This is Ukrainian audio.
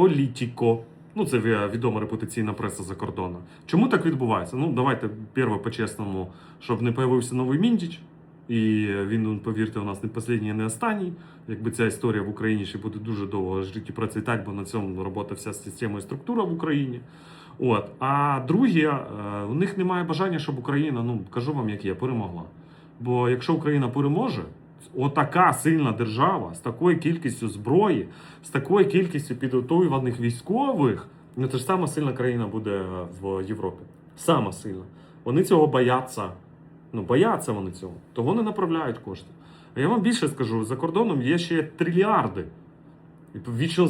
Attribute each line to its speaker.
Speaker 1: Політіко. Ну, це відома репутаційна преса за кордоном. Чому так відбувається? Ну, давайте перше по-чесному, щоб не появився новий Міндіч. І він, ну, повірте, у нас не останній, не останній. Якби ця історія в Україні ще буде дуже довго жити і процвітати, бо на цьому робота вся система і структура в Україні. От. А друге, е, у них немає бажання, щоб Україна, ну кажу вам, як є, перемогла. Бо якщо Україна переможе, отака сильна держава з такою кількістю зброї, з такою кількістю підготовлених військових, ну це ж сама сильна країна буде е, в Європі. Сама сильна. Вони цього бояться. Ну, бояться вони цього. Того не направляють кошти. А я вам більше скажу: за кордоном є ще трильярди. І вічно